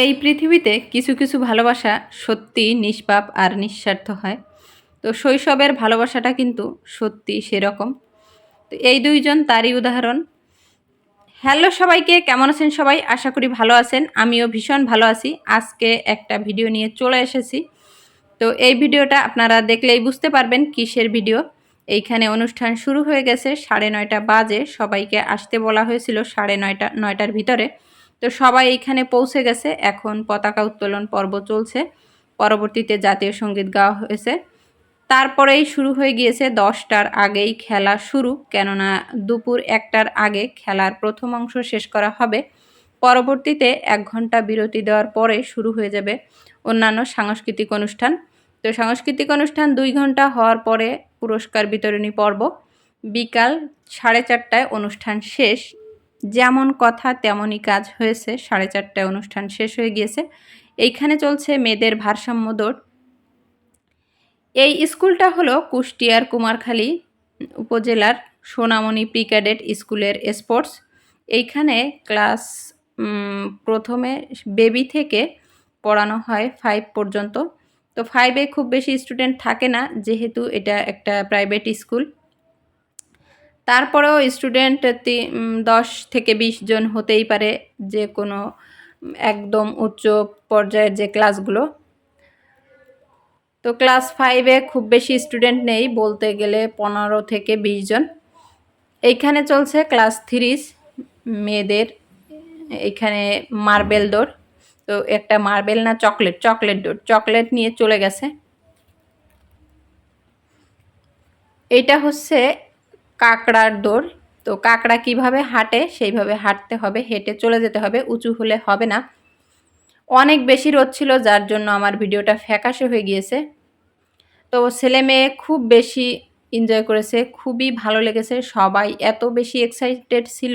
এই পৃথিবীতে কিছু কিছু ভালোবাসা সত্যি নিষ্পাপ আর নিঃস্বার্থ হয়। তো শৈশবের ভালোবাসাটা কিন্তু সত্যি সেরকম। তো এই দুইজন তারই উদাহরণ। হ্যালো সবাইকে, কেমন আছেন সবাই? আশা করি ভালো আছেন। আমিও ভীষণ ভালো আছি। আজকে একটা ভিডিও নিয়ে চলে এসেছি। তো এই ভিডিওটা আপনারা দেখলেই বুঝতে পারবেন কিসের ভিডিও। এইখানে অনুষ্ঠান শুরু হয়ে গেছে সাড়ে নয়টা বাজে। সবাইকে আসতে বলা হয়েছিল সাড়ে নয়টা, নয়টার ভিতরে। তো সবাই এইখানে পৌঁছে গেছে। এখন পতাকা উত্তোলন পর্ব চলছে। পরবর্তীতে জাতীয় সংগীত গাওয়া হয়েছে। তারপরেই শুরু হয়ে গিয়েছে দশটার আগেই খেলা শুরু। কেননা দুপুর একটার আগে খেলার প্রথম অংশ শেষ করা হবে। পরবর্তীতে এক ঘণ্টা বিরতি দেওয়ার পরে শুরু হয়ে যাবে অন্যান্য সাংস্কৃতিক অনুষ্ঠান। তো সাংস্কৃতিক অনুষ্ঠান দুই ঘণ্টা হওয়ার পরে পুরস্কার বিতরণী পর্ব। বিকাল সাড়ে চারটায় অনুষ্ঠান শেষ। যেমন কথা তেমনই কাজ হয়েছে। সাড়ে চারটায় অনুষ্ঠান শেষ হয়ে গিয়েছে। এইখানে চলছে মেয়েদের ভারসাম্য দৌড়। এই স্কুলটা হলো কুষ্টিয়ার কুমারখালী উপজেলার সোনামণি প্রি ক্যাডেট স্কুলের স্পোর্টস। এইখানে ক্লাস প্রথমে বেবি থেকে পড়ানো হয় ফাইভ পর্যন্ত। তো ফাইভে খুব বেশি স্টুডেন্ট থাকে না, যেহেতু এটা একটা প্রাইভেট স্কুল। তারপরেও স্টুডেন্ট দশ থেকে বিশ জন হতেই পারে যে কোনো একদম উচ্চ পর্যায়ের যে ক্লাসগুলো তো ক্লাস ফাইভে খুব বেশি স্টুডেন্ট নেই, বলতে গেলে পনেরো থেকে বিশ জন। এইখানে চলছে ক্লাস থ্রিস মেয়েদের এখানে মার্বেল দৌড় তো একটা মার্বেল না চকলেট চকলেট দৌড় চকলেট নিয়ে চলে গেছে। এটা হচ্ছে কাঁকড়ার দৌড়। তো কাঁকড়া কীভাবে হাঁটে, সেইভাবে হাঁটতে হবে, হেঁটে চলে যেতে হবে, উঁচু হলে হবে না। অনেক বেশি রোদ ছিল, যার জন্য আমার ভিডিওটা ফ্যাকাশে হয়ে গিয়েছে। তো ছেলে মেয়ে খুব বেশি এনজয় করেছে, খুবই ভালো লেগেছে, সবাই এত বেশি এক্সাইটেড ছিল।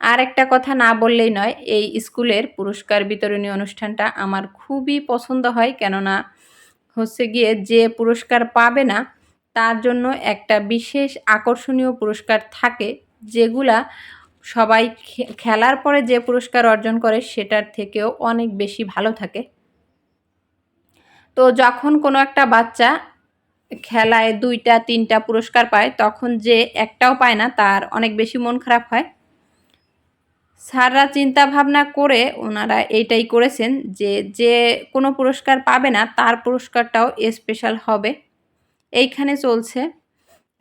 আর একটা কথা না বললেই নয়, এই স্কুলের পুরস্কার বিতরণী অনুষ্ঠানটা আমার খুবই পছন্দ হয়, কেননা হচ্ছে গিয়ে যে পুরস্কার পাবে না তার জন্য একটা বিশেষ আকর্ষণীয় পুরস্কার থাকে, যেগুলা সবাই খেলার পরে যে পুরস্কার অর্জন করে সেটার থেকেও অনেক বেশি ভালো থাকে। তো যখন কোনো একটা বাচ্চা খেলায় দুইটা, তিনটা পুরস্কার পায়, তখন যে একটাও পায় না, তার অনেক বেশি মন খারাপ হয়। স্যাররা চিন্তা ভাবনা করে ওনারা এইটাই করেছেন যে যে কোনো পুরস্কার পাবে না, তার পুরস্কারটাও স্পেশাল হবে। এইখানে চলছে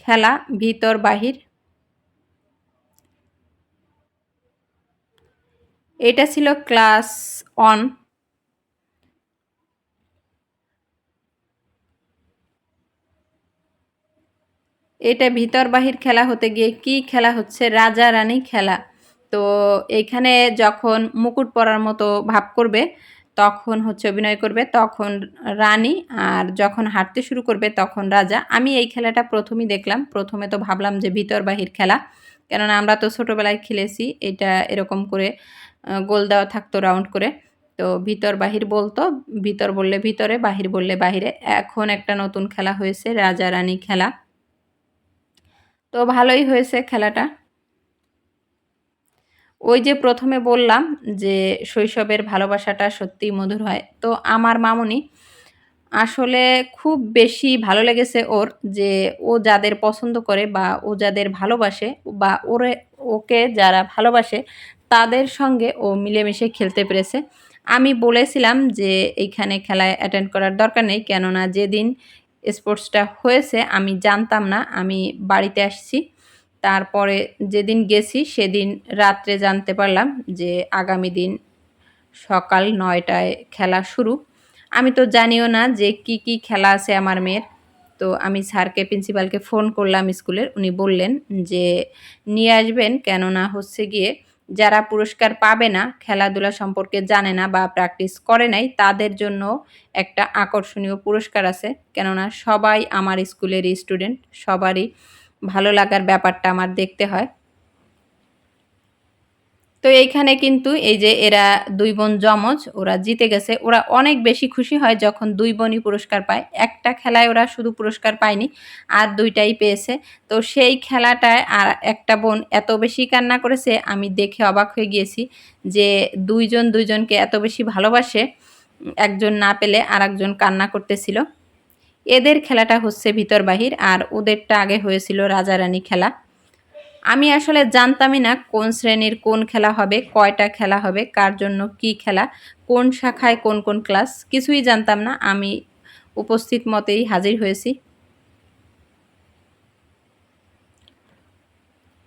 খেলা, ভিতর, বাহির। এটা ছিল ক্লাস অন এটা ভিতর, বাহির খেলা হতে গিয়ে কি খেলা হচ্ছে? রাজা রানী খেলা। তো এইখানে যখন মুকুট পরার মতো ভাব করবে তখন হচ্ছে অভিনয় করবে, তখন রানী, আর যখন হাঁটতে শুরু করবে তখন রাজা। আমি এই খেলাটা প্রথমেই দেখলাম, প্রথমে তো ভাবলাম যে ভিতর বাহির খেলা, কেননা আমরা তো ছোটোবেলায় খেলেছি, এটা এরকম করে গোল দেওয়া থাকতো রাউন্ড করে। তো ভিতর বাহির বলতো, ভিতর বললে ভিতরে, বাহির বললে বাহিরে। এখন একটা নতুন খেলা হয়েছে রাজা রানী খেলা। তো ভালোই হয়েছে খেলাটা। ওই যে প্রথমে বললাম যে শৈশবের ভালোবাসাটা সত্যিই মধুর হয়। তো আমার মামনি আসলে খুব বেশি ভালো লেগেছে ওর যে ও যাদের পছন্দ করে বা ও যাদের ভালোবাসে বা ওরে, ওকে যারা ভালোবাসে তাদের সঙ্গে ও মিলেমিশে খেলতে পেরেছে। আমি বলেছিলাম যে এইখানে খেলায় অ্যাটেন্ড করার দরকার নেই কেননা যেদিন স্পোর্টসটা হয়েছে আমি জানতাম না, আমি বাড়িতে আসছি। তারপরে যেদিন গেছি সেদিন রাত্রে জানতে পারলাম যে আগামী দিন সকাল নয়টায় খেলা শুরু। আমি তো জানিও না যে কি কি খেলা আছে আমার মেয়ের। তো আমি স্যারকে, প্রিন্সিপালকে ফোন করলাম স্কুলের। উনি বললেন যে, নিয়ে আসবেন কেননা হচ্ছে গিয়ে যারা পুরস্কার পাবে না, খেলাধুলা সম্পর্কে জানে না বা প্র্যাকটিস করে নাই, তাদের জন্য একটা আকর্ষণীয় পুরস্কার আছে। কেননা সবাই আমার স্কুলেরই স্টুডেন্ট সবারই ভালো লাগার ব্যাপারটা আমার দেখতে হয়। তো এইখানে কিন্তু এই যে এরা দুই বোন জমজ ওরা জিতে গেছে। ওরা অনেক বেশি খুশি হয় যখন দুই বোনই পুরস্কার পায়। একটা খেলায় ওরা শুধু পুরস্কার পায়নি, আর দুইটাই পেয়েছে। তো সেই খেলাটায় আর একটা বোন এত বেশি কান্না করেছে, আমি দেখে অবাক হয়ে গিয়েছি যে দুইজন দুইজনকে এত বেশি ভালোবাসে, একজন না পেলে আর একজন কান্না করতেছিল। এদের খেলাটা হচ্ছে ভিতর বাহির, আর ওদেরটা আগে হয়েছিল রাজা রানী খেলা। আমি আসলে জানতামই না কোন শ্রেণির কোন খেলা হবে, কয়টা খেলা হবে, কার জন্য কি খেলা, কোন শাখায় কোন কোন ক্লাস, কিছুই জানতাম না। আমি উপস্থিত মতেই হাজির হয়েছি।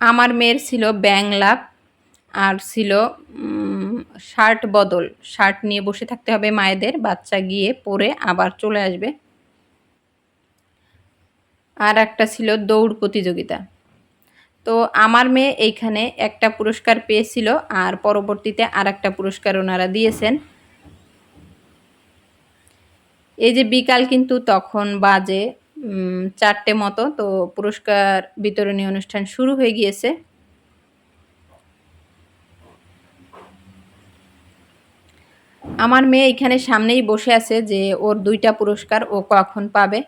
আমার মেয়ের ছিল ব্যাংলাপ আর ছিল শার্ট বদল। শার্ট নিয়ে বসে থাকতে হবে মায়েদের, বাচ্চা গিয়ে পরে আবার চলে আসবে। আর একটা ছিল দৌড় প্রতিযোগিতা। তো আমার মেয়ে এইখানে একটা পুরস্কার পেয়েছিল আর পরবর্তীতে আর একটা পুরস্কার ওনারা দিয়েছেন। এই যে বিকাল কিন্তু তখন বাজে চারটে মতো, তো পুরস্কার বিতরণী অনুষ্ঠান শুরু হয়ে গিয়েছে। আমার মেয়ে এখানে সামনেই বসে আছে যে ওর দুইটা পুরস্কার ও কখন পাবে।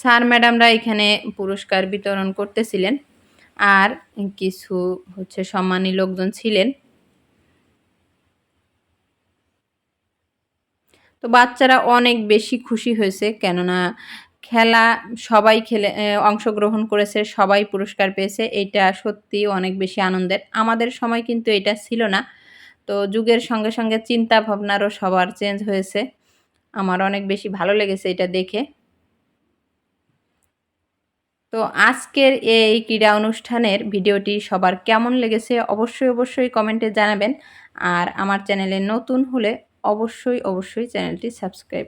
স্যার, ম্যাডামরা এখানে পুরস্কার বিতরণ করতেছিলেন আর কিছু হচ্ছে সম্মানী লোকজন ছিলেন। তো বাচ্চারা অনেক বেশি খুশি হয়েছে, কেননা খেলা সবাই খেলে অংশগ্রহণ করেছে, সবাই পুরস্কার পেয়েছে, এটা সত্যি অনেক বেশি আনন্দের। আমাদের সময় কিন্তু এটা ছিল না। তো যুগের সঙ্গে সঙ্গে চিন্তা ভাবনারও সবার চেঞ্জ হয়েছে। আমার অনেক বেশি ভালো লেগেছে এটা দেখে। তো আজকের এই ক্রীড়া অনুষ্ঠানের ভিডিওটি সবার কেমন লেগেছে অবশ্যই অবশ্যই কমেন্টে জানাবেন। আর আমার চ্যানেলে নতুন হলে অবশ্যই অবশ্যই চ্যানেলটি সাবস্ক্রাইব